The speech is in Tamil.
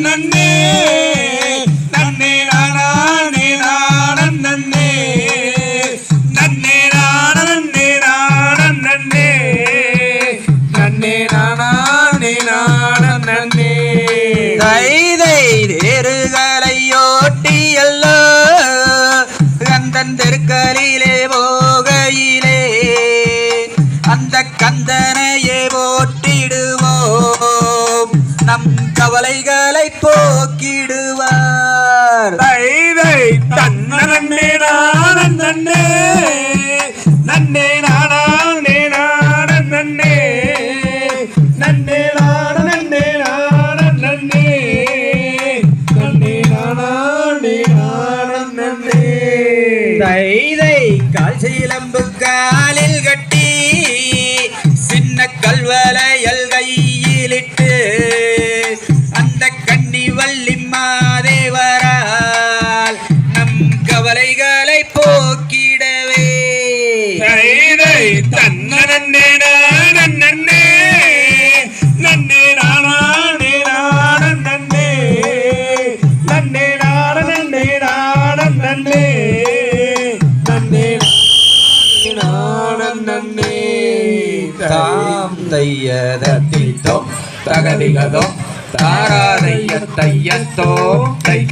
நன்னே நன்னே நானே நாடன் நன்னே. நன்னே நான நாடன் நன்னே. நன்னே நானே நாடன் நன்னே. தைதை கந்தன் தெருக்களிலே போகையிலே அந்த கந்தனையே போட்டிடுவோம் நம் கவலைகளை போக்கிடுவார். தைதை தன்ன நன்னே நாடன் நன்னே நன்னே நானே நன்னே நன்னே நானே கால் சிலம்பு தைதை தன்ன நன்னே நன்னே. நன்னே நானே நாடன் நன்னே. நன்னே நாட நன்னே நாடன் நன்னே. நன்னே நாடன் நன்னே. தாம் தகதிகதோ தாராதைய தையத்தோ தை